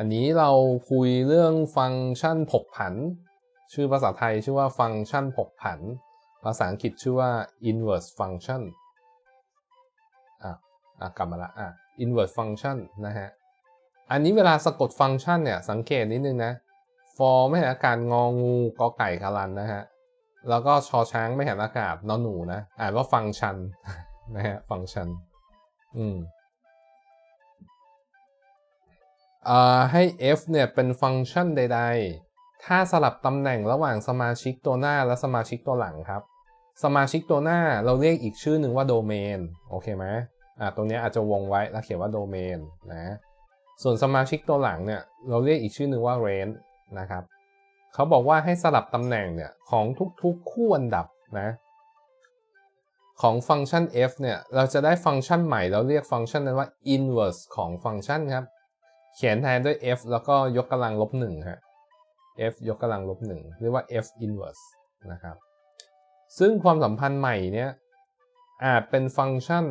อันนี้เราคุยเรื่องฟังก์ชันผกผัน ชื่อภาษาไทยชื่อว่าฟังก์ชันผกผัน ภาษาอังกฤษชื่อว่า inverse function อะอะกลับมาละอะ inverse function นะฮะ อันนี้เวลาสะกดฟังก์ชันเนี่ย สังเกตนิดนึงนะฟอร์ไม่เห็นอากาศงองูกอไก่กาลันนะฮะ แล้วก็ชอช้างไม่เห็นอากาศนอนหนูนะ อ่านว่าฟังก์ชันนะฮะ ฟังก์ชัน อืม ให้ f เนี่ยเป็นฟังก์ชันใด ๆ ถ้าสลับตำแหน่งระหว่างสมาชิกตัวหน้าและสมาชิกตัวหลังครับ สมาชิกตัวหน้าเราเรียกอีกชื่อหนึ่งว่าโดเมนโอเคไหมอ่าตรงนี้อาจจะวงไว้แล้วเขียนว่าโดเมนนะ ส่วนสมาชิกตัวหลังเนี่ยเราเรียกอีกชื่อหนึ่งว่า range นะครับเขาบอกว่าให้สลับตำแหน่งเนี่ยของทุกๆคู่อันดับนะของฟังก์ชัน f เนี่ยเราจะได้ฟังก์ชันใหม่เราเรียกฟังก์ชันนั้นว่า inverse ของฟังก์ชันครับ เขียนแทนด้วย f แล้วก็ยกกำลังลบหนึ่งฮะ f ยกกำลังลบหนึ่งเรียกว่า f inverse นะครับ ซึ่งความสัมพันธ์ใหม่เนี่ยอาจเป็นฟังก์ชัน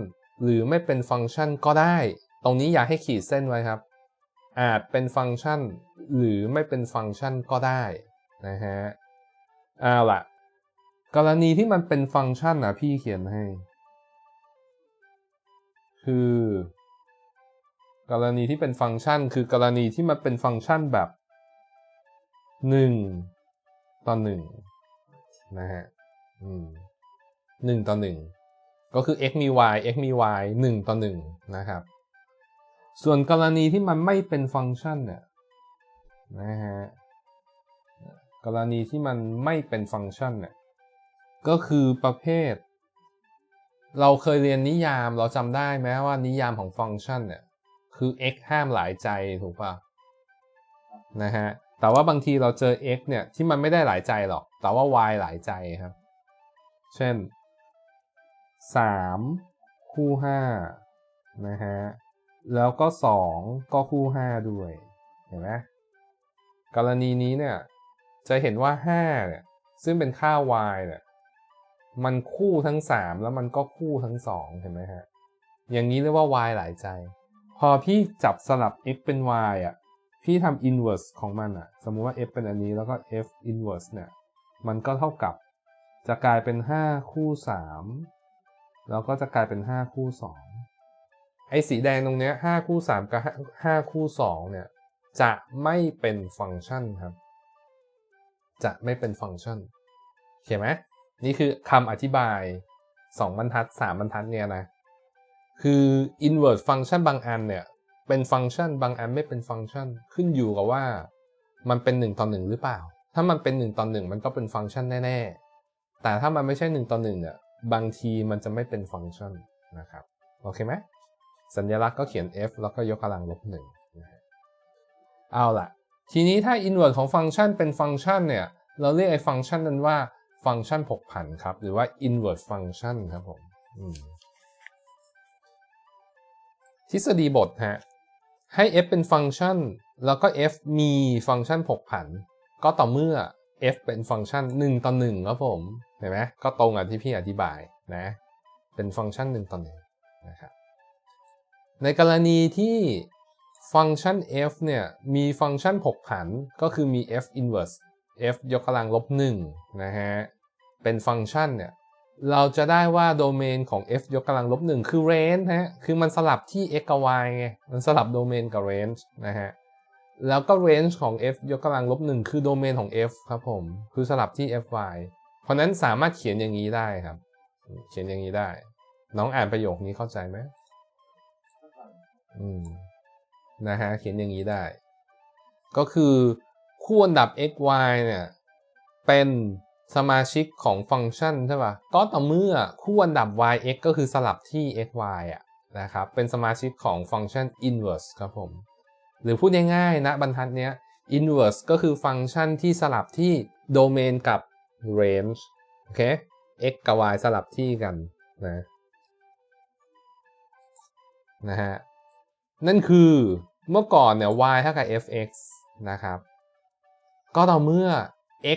หรือไม่เป็นฟังก์ชันก็ได้ ตรงนี้อยากให้ขีดเส้นไว้ครับ อาจเป็นฟังก์ชันหรือไม่เป็นฟังก์ชันก็ได้นะฮะเอาล่ะ กรณีที่มันเป็นฟังก์ชันนะพี่เขียนให้ คือ กรณีที่เป็นฟังก์ชัน คือกรณีที่มันเป็นฟังก์ชันแบบ 1 ต่อ1นะฮะอืมหนึ่งต่อหนึ่งก็คือ x มี y x มี y 1 ต่อ1นะครับ ส่วนกรณีที่มันไม่เป็นฟังก์ชันเนี่ยนะฮะกรณีที่มันไม่เป็นฟังก์ชันเนี่ยก็คือประเภท เราเคยเรียนนิยามเราจำได้ไหมว่านิยามของฟังก์ชันเนี่ย คือ x ห้ามหลายใจถูกป่ะนะฮะแต่ว่าบางทีเราเจอ x เนี่ยที่มันไม่ได้หลายใจหรอก แต่ว่า y หลายใจครับ เช่น 3 คู่ 5 นะฮะ แล้วก็ 2 ก็คู่ 5 ด้วย เห็นไหมกรณีนี้เนี่ย จะเห็นว่า 5 เนี่ย ซึ่งเป็นค่า y เนี่ย มันคู่ทั้ง 3 แล้วมันก็คู่ทั้ง 2 เห็นไหมฮะ อย่างนี้เรียกว่า y หลายใจ พอพี่จับสลับ x เป็น y อะ พี่ทำ inverse ของมันอะ สมมุติว่า f เป็นอันนี้แล้วก็ f inverse เนี่ย มันก็เท่ากับ จะกลายเป็น 5 คู่ 3 แล้วก็จะกลายเป็น 5 คู่ 2 ไอ้สีแดงตรงเนี้ย5คู่ 3 กับ 5 คู่ 2 เนี่ย จะไม่เป็นฟังก์ชันครับ จะไม่เป็นฟังก์ชันเข้าไหมนี่คือคำอธิบาย 2 บรรทัด 3 บรรทัดเนี่ยนะ คือ inverse ฟังก์ชันบางอันเนี่ย เป็นฟังก์ชันบางอันไม่เป็นฟังก์ชันขึ้นอยู่กับว่า มันเป็น1ต่อ1หรือเปล่า ถ้ามันเป็น1ต่อ1มันก็เป็นฟังก์ชันแน่ๆ แต่ถ้ามันไม่ใช่1ต่อ1เนี่ยบางทีมันจะไม่เป็นฟังก์ชันนะครับโอเคไหมสัญลักษณ์ก็เขียน f แล้วก็ยกกำลังลบหนึ่งเอาล่ะ ทีนี้ถ้า inverse ของฟังก์ชันเป็นฟังก์ชันเนี่ย เราเรียกไอ้ฟังก์ชันนั้นว่าฟังก์ชันผกผันครับ หรือว่า inverse function ครับผม ทฤษฎีบทฮะให้ f เป็นฟังก์ชัน แล้วก็ f มีฟังก์ชันผกผัน ก็ต่อเมื่อ f เป็นฟังก์ชัน 1 ต่อ1ครับผมเห็นไหมก็ตรงกับที่พี่อธิบายนะเป็นฟังก์ชัน 1 ต่อ1นะครับในกรณีที่ฟังก์ชัน f เนี่ยมีฟังก์ชันผกผันก็คือมี f inverse f ยกกำลังลบ1นะฮะเป็นฟังก์ชันเนี่ย เราจะได้ว่าโดเมนของ f ยกกำลังลบ1คือ range ฮะ คือมันสลับที่ x กับ y ไง มันสลับโดเมนกับ range นะฮะ แล้วก็ range ของ f ยกกำลังลบ1คือโดเมนของ f ครับผม คือสลับที่ fy เพราะนั้นสามารถเขียนอย่างนี้ได้ครับ เขียนอย่างนี้ได้ น้องอ่านประโยคนี้เข้าใจไหมอืม นะฮะ เขียนอย่างนี้ได้ ก็คือคู่อันดับ x y เนี่ย เป็น สมาชิกของฟังก์ชันใช่ป่ะก็ต่อเมื่อคู่อันดับ y x ก็คือสลับที่ x y อะนะครับ เป็นสมาชิกของฟังก์ชัน inverse ครับผม หรือพูดง่ายๆนะบรรทัดเนี้ย inverse ก็คือฟังก์ชันที่สลับที่โดเมนกับ range โอเค x กับ y สลับที่กันนะนะฮะ นั่นคือเมื่อก่อนเนี่ย y เท่ากับ fx นะครับ ก็ต่อเมื่อ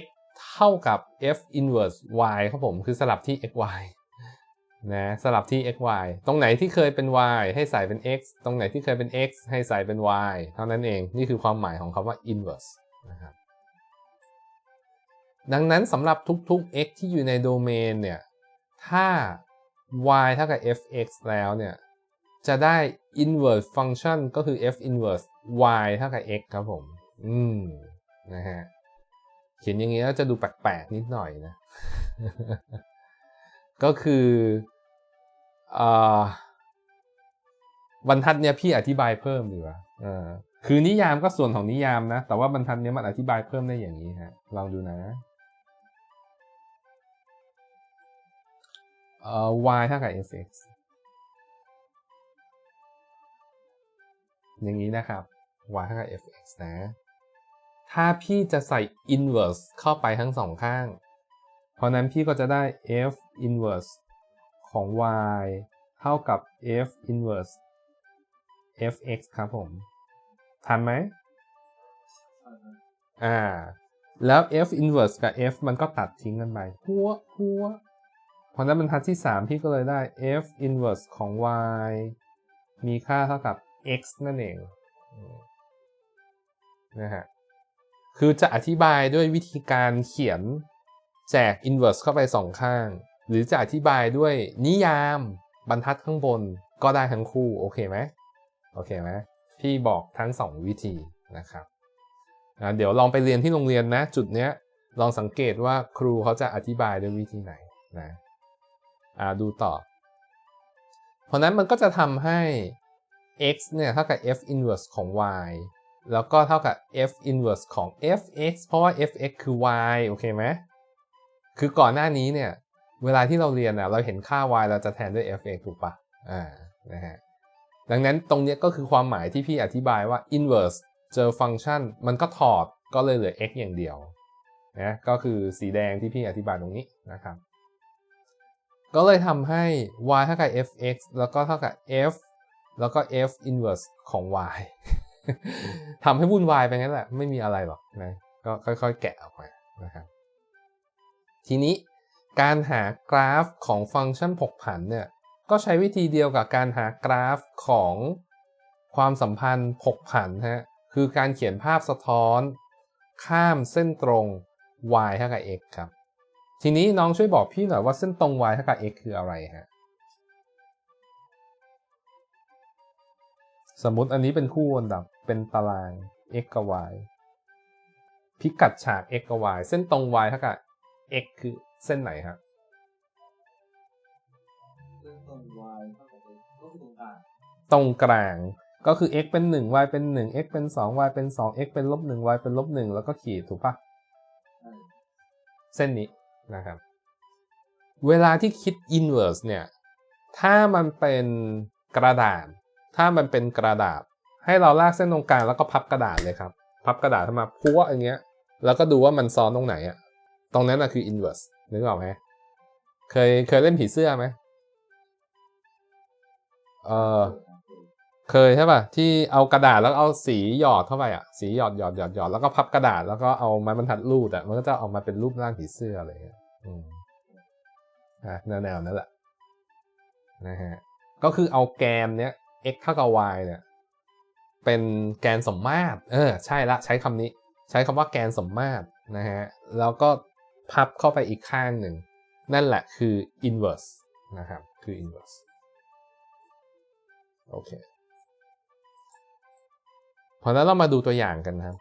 x เท่ากับ f inverse y ครับผมคือสลับที่ xy นะสลับที่ x y ตรงไหนที่เคยเป็น y ให้ใส่เป็น x ตรงไหนที่เคยเป็น x ให้ใส่เป็น y เท่านั้นเองนี่คือความหมายของคำว่า inverse นะครับดังนั้นสำหรับทุกๆ x ที่อยู่ในโดเมนเนี่ย ถ้า y เท่ากับ fx แล้วเนี่ย จะได้ inverse function ก็คือ f inverse y เท่ากับ x ครับผม อืม นะฮะ เขียนอย่างนี้แล้วจะดูแปลกๆนิดหน่อยนะ ก็คืออ่าบรรทัดเนี้ยพี่อธิบายเพิ่มดีกว่าคือนิยามก็ส่วนของนิยามนะ แต่ว่าบรรทัดเนี้ยมันอธิบายเพิ่มได้อย่างนี้ฮะ ลองดูนะเอ่อ y เท่ากับ fx อย่างนี้นะครับ y เท่ากับ fx นะ ถ้าพี่จะใส่ inverse เข้าไปทั้งสองข้าง เพราะนั้นพี่ก็จะได้ f inverse ของ y เท่ากับ f inverse fx ครับผม ทันไหมอ่า แล้ว f inverse กับ f มันก็ตัดทิ้งกันไปหัวหัวเพราะนั้นบรรทัดที่ 3 พี่ก็เลยได้ f inverse ของ y มีค่าเท่ากับ x นั่นเองอืมนะฮะ คือจะอธิบายด้วยวิธีการเขียนแจก inverse เข้าไปสองข้าง หรือจะอธิบายด้วยนิยามบรรทัดข้างบนก็ได้ทั้งคู่ โอเคไหมโอเคไหมพี่บอกทั้งสองวิธีนะครับอะเดี๋ยวลองไปเรียนที่โรงเรียนนะ จุดเนี้ยลองสังเกตว่าครูเขาจะอธิบายด้วยวิธีไหนนะอ่าดูต่อ เพราะนั้นมันก็จะทำให้ x เนี่ยเท่ากับ f inverse ของ y แล้วก็เท่ากับ f inverse ของ fx เพราะว่า fx คือ y โอเคไหมคือก่อนหน้านี้เนี่ย เวลาที่เราเรียนอะเราเห็นค่า y เราจะแทนด้วย fx ถูกปะอ่านะฮะดังนั้นตรงนี้ก็คือความหมายที่พี่อธิบายว่า inverse เจอฟังก์ชันมันก็ถอดก็เลยเหลือ x อย่างเดียวนะก็คือสีแดงที่พี่อธิบายตรงนี้นะครับ ก็เลยทำให้ y เท่ากับ fx แล้วก็เท่ากับ f แล้วก็ f inverse ของ y ทำให้วุ่นวายไปงั้นแหละไม่มีอะไรหรอกนะก็ค่อยๆ แกะออกมานะครับทีนี้การหากราฟของฟังก์ชันผกผันเนี่ยก็ใช้วิธีเดียวกับการหากราฟของความสัมพันธ์ผกผันฮะคือการเขียนภาพสะท้อน ข้ามเส้นตรง y เท่ากับ x ครับ ทีนี้น้องช่วยบอกพี่หน่อยว่าเส้นตรง y เท่ากับ x คืออะไรฮะ สมมติอันนี้เป็นคู่อันดับเป็นตาราง x กับ y พิกัดฉาก x กับ y เส้นตรง y เท่ากับ x คือเส้นไหนฮะเริ่มต้น y เท่ากับ x ก็คือตรงกลางตรงกลางก็คือ x เป็น 1 y เป็น 1 x เป็น 2 y เป็น 2 x เป็นลบ1 y เป็นลบ1แล้วก็ขีดถูกปะใช่เส้นนี้นะครับ เวลาที่คิด inverse เนี่ย ถ้ามันเป็นกระดาษ ถ้ามันเป็นกระดาษ ให้เราลากเส้นตรงกลางแล้วก็พับกระดาษเลยครับ พับกระดาษขึ้นมาพัวอย่างเงี้ย แล้วก็ดูว่ามันซ้อนตรงไหนอะตรงนั้นนะคือ inverse นึกออกไหมเคยเคยเล่นผีเสื้อไหมเออเคยใช่ป่ะที่เอากระดาษแล้วเอาสีหยอดเข้าไปอะสีหยอดหยอดหยอดหยอดแล้วก็พับกระดาษแล้วก็เอาไม้บรรทัดรูดอะมันก็จะออกมาเป็นรูปร่างผีเสื้ออะไรอย่างเงี้ยอืมอะแนวๆนั้นแหละนะฮะก็คือเอาแกนเนี้ย x เท่ากับ y เนี่ยเป็นแกนสมมาตร เออ ใช่ละ ใช้คำนี้ ใช้คำว่าแกนสมมาตรนะฮะ แล้วก็พับเข้าไปอีกข้างหนึ่ง นั่นแหละคือ inverse นะครับ คือ inverse โอเคเพราะนั้นเรามาดูตัวอย่างกันนะครับ